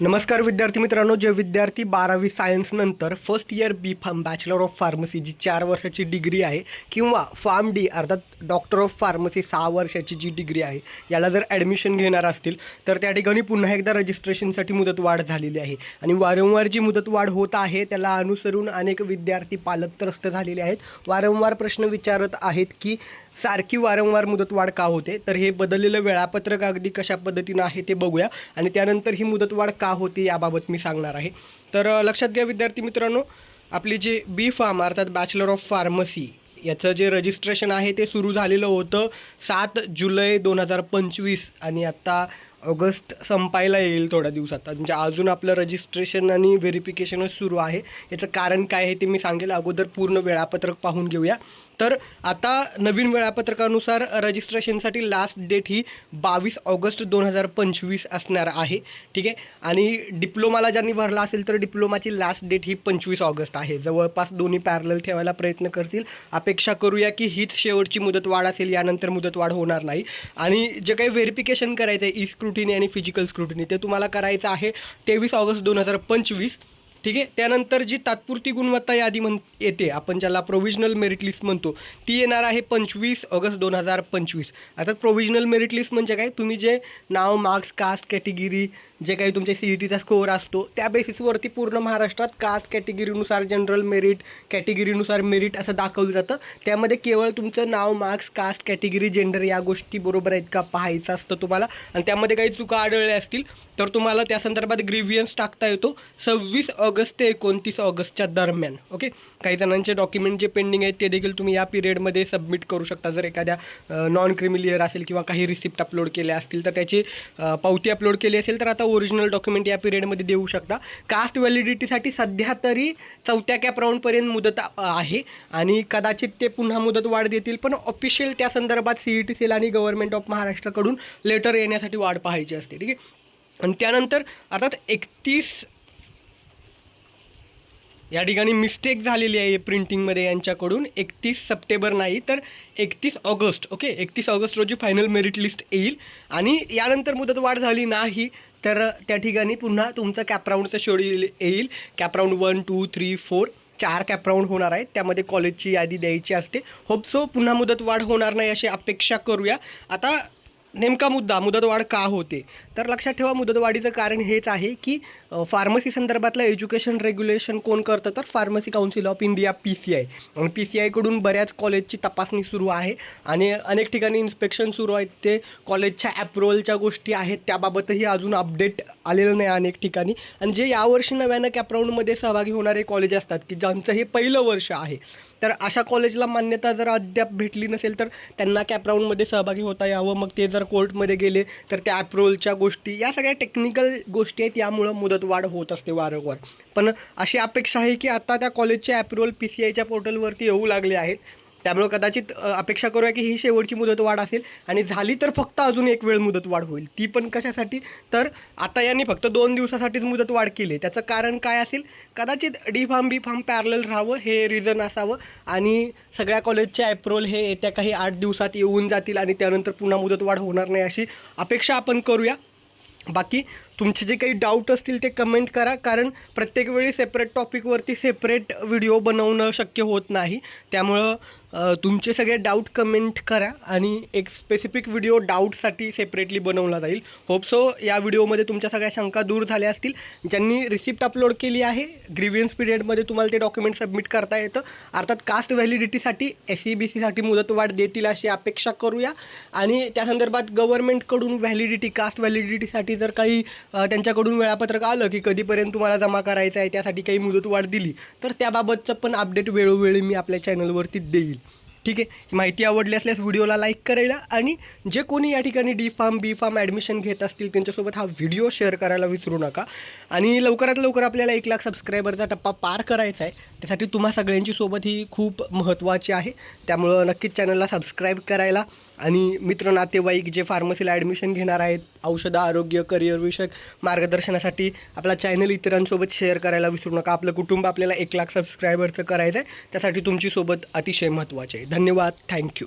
नमस्कार विद्यार्थी मित्रांनो जे विद्यार्थी बारावी सायन्स नंतर first year B pharm bachelor of pharmacy जी चार वर्षाची डिग्री आहे किंवा फार्म डी अर्थात डॉक्टर ऑफ फार्मसी सहा वर्षाची जी डिग्री आहे याला जर ॲडमिशन घेणार असतील तर त्या ठिकाणी पुन्हा एकदा रजिस्ट्रेशनसाठी मुदतवाढ झालेली आहे. आणि वारंवार जी मुदतवाढ होत आहे त्याला अनुसरून अनेक विद्यार्थी पालक त्रस्त झालेले आहेत. वारंवार प्रश्न विचारत आहेत की सारखी वारंवार मुदतवाढ का होते? तर हे बदललेलं वेळापत्रक अगदी कशा पद्धतीनं आहे ते बघूया. आणि त्यानंतर ही मुदतवाढ का होते याबाबत मी सांगणार आहे. तर लक्षात घ्या विद्यार्थी मित्रांनो आपली जी बी फार्म अर्थात बॅचलर ऑफ फार्मसी याचं जे रजिस्ट्रेशन आहे ते सुरू झालेलं होतं सात जुलै दोन हजार पंचवीस आणि आत्ता ऑगस्ट संपायला येईल थोड्या दिवसात. म्हणजे अजून आपलं रजिस्ट्रेशन आणि व्हेरिफिकेशनच सुरू आहे. याचं कारण काय आहे ते मी सांगेल. अगोदर पूर्ण वेळापत्रक पाहून घेऊया. तर आता नवीन वेळापत्रकानुसार रजिस्ट्रेशनसाठी लास्ट डेट ही बावीस ऑगस्ट दोन हजार पंचवीस असणार आहे. ठीक आहे? आणि डिप्लोमाला ज्यांनी भरला असेल तर डिप्लोमाची लास्ट डेट ही पंचवीस ऑगस्ट आहे. जवळपास दोन्ही पॅरल ठेवायला प्रयत्न करतील. अपेक्षा करूया की हीच शेवटची मुदतवाढ असेल यानंतर मुदतवाढ होणार नाही. आणि जे काही व्हेरिफिकेशन करायचं आहे ई स्क्रुटिनी आणि फिजिकल स्क्रुटिनी ते तुम्हाला करायचं आहे तेवीस ऑगस्ट दोन हजार पंचवीस. ठीक आहे? त्यानंतर जी तात्पुरती गुणवत्ता यादी म्हण येते आपण ज्याला प्रोव्हिजनल मेरिट लिस्ट म्हणतो ती येणार आहे पंचवीस ऑगस्ट दोन हजार पंचवीस. आता प्रोव्हिजनल मेरिट लिस्ट म्हणजे काय? तुम्ही जे नाव मार्क्स कास्ट कॅटेगिरी जे काही तुमच्या सी ई टीचा स्कोअर असतो त्या बेसिसवरती पूर्ण महाराष्ट्रात कास्ट कॅटेगरीनुसार जनरल मेरिट कॅटेगरीनुसार मेरिट असं दाखवलं जातं. त्यामध्ये केवळ तुमचं नाव मार्क्स कास्ट कॅटेगरी जेंडर या गोष्टी बरोबर आहेत का पाहायचं असतं तुम्हाला. आणि त्यामध्ये काही चुका आढळल्या असतील तर तुम्हाला त्या संदर्भात ग्रीवियन्स टाकता येतो. सव्वीस ऑगस्ट ते एकोणतीस ऑगस्टच्या दरम्यान ओके? काही जणांचे डॉक्युमेंट जे पेंडिंग आहेत ते देखील तुम्ही या पिरियडमध्ये सबमिट करू शकता. जर एखाद्या नॉन क्रिमिलियर असेल किंवा काही रिसिप्ट अपलोड केले असतील तर त्याची पावती अपलोड केली असेल तर आता ओरिजिनल डॉक्युमेंट या पिरियडमध्ये देऊ शकता. कास्ट व्हॅलिडिटीसाठी सध्या तरी चौथ्या कॅप राऊंडपर्यंत मुदत आहे. आणि कदाचित ते पुन्हा मुदत वाढ देतील पण ऑफिशियल त्या संदर्भात सी ई टी सेल आणि गव्हर्नमेंट ऑफ महाराष्ट्राकडून लेटर येण्यासाठी वाढ पाहायची असते ठीक आहे? आणि त्यानंतर अर्थात एकतीस या ठिकाणी मिस्टेक झालेली आहे प्रिंटिंगमध्ये यांच्याकडून. एकतीस सप्टेंबर नाही तर एकतीस ऑगस्ट ओके एकतीस ऑगस्ट रोजी फायनल मेरिट लिस्ट येईल. आणि यानंतर मुदतवाढ झाली नाही तर त्या ठिकाणी पुन्हा तुमचं कॅपराऊंडचं शेड्यूल येईल. Cap round one two three four चार कॅपराऊंड होणार आहेत. त्यामध्ये कॉलेजची यादी द्यायची असते. होप सो पुन्हा मुदतवाढ होणार नाही अशी अपेक्षा करूया. आता नेमका मुद्दा मुदतवाढ का होते? तर लक्षात ठेवा मुदतवाढीचं कारण हेच आहे की फार्मसी संदर्भातलं एज्युकेशन रेग्युलेशन कोण करतं तर pharmacy council of India P C I आणि पी सी आयकडून बऱ्याच कॉलेजची तपासणी सुरू आहे आणि अनेक ठिकाणी इन्स्पेक्शन सुरू आहेत. ते कॉलेजच्या ॲप्रुव्हलच्या गोष्टी आहेत त्याबाबतही अजून अपडेट आलेलं नाही अनेक ठिकाणी. आणि जे यावर्षी नव्यानं कॅपराऊंडमध्ये सहभागी होणारे कॉलेज असतात की ज्यांचं हे पहिलं वर्ष आहे तर अशा कॉलेजला मान्यता जर अद्याप भेटली नसेल तर त्यांना कॅपराऊंडमध्ये सहभागी होता यावं. मग ते जर कोर्टमध्ये गेले तर त्या ॲप्रुव्हलच्या गोष्टी गोष्टी या सगळ्या टेक्निकल गोष्टी आहेत यामुळं मुदतवाढ होत असते वारंवार. पण अशी अपेक्षा आहे की आता त्या कॉलेजचे ॲप्रुव्हल पी सी आयच्या पोर्टलवरती येऊ लागले आहेत. त्यामुळं कदाचित अपेक्षा करूया की ही शेवटची मुदतवाढ असेल आणि झाली तर फक्त अजून एक वेळ मुदतवाढ होईल. ती पण कशासाठी? तर आता यांनी फक्त दोन दिवसासाठीच मुदतवाढ केली त्याचं कारण काय असेल? कदाचित D pharm B pharm parallel राहावं हे रिझन असावं आणि सगळ्या कॉलेजचे ॲप्रोल हे येत्या काही आठ दिवसात येऊन जातील आणि त्यानंतर पुन्हा मुदतवाढ होणार नाही अशी अपेक्षा आपण करूया. बाकी तुमचे जे काही डाऊट असतील ते कमेंट करा. कारण प्रत्येक वेळी सेपरेट टॉपिकवरती सेपरेट व्हिडिओ बनवणं शक्य होत नाही. त्यामुळं तुमचे सगळे डाऊट कमेंट करा आणि एक स्पेसिफिक व्हिडिओ डाऊटसाठी सेपरेटली बनवला जाईल. होप सो या व्हिडिओमध्ये तुमच्या सगळ्या शंका दूर झाल्या असतील. ज्यांनी रिसिप्ट अपलोड केली आहे ग्रीवियन्स पिरियडमध्ये तुम्हाला ते डॉक्युमेंट सबमिट करता येतं. अर्थात कास्ट व्हॅलिडिटीसाठी एस सी बी सीसाठी मुदतवाढ देतील अशी अपेक्षा करूया. आणि त्या संदर्भात गव्हर्नमेंटकडून व्हॅलिडिटी कास्ट व्हॅलिडिटीसाठी जर काही त्यांच्याकडून वेळापत्रक आलं की कधीपर्यंत तुम्हाला जमा करायचं आहे त्यासाठी काही मुदतवाढ दिली. तर त्याबाबतचं पण अपडेट वेळोवेळी मी आपल्या चॅनलवरती देईल. ठीक आहे? माहिती आवडली असल्यास व्हिडिओला लाईक करायला आणि जे कोणी या ठिकाणी D pharm B pharm admission घेत असतील त्यांच्यासोबत हा व्हिडिओ शेअर करायला विसरू नका. आणि लवकरात लवकर आपल्याला एक लाख सबस्क्रायबरचा टप्पा पार करायचा आहे त्यासाठी तुम्हा सगळ्यांची सोबत ही खूप महत्त्वाची आहे. त्यामुळं नक्कीच चॅनलला सबस्क्राईब करायला आणि मित्र नातेवाईक जे फार्मसीला ॲडमिशन घेणार आहेत औषधं आरोग्य करिअरविषयक मार्गदर्शनासाठी आपला चॅनल इतरांसोबत शेअर करायला विसरू नका. आपलं कुटुंब आपल्याला एक लाख सबस्क्रायबरचं करायचं आहे त्यासाठी तुमची सोबत अतिशय महत्त्वाचे आहे. धन्यवाद. थँक्यू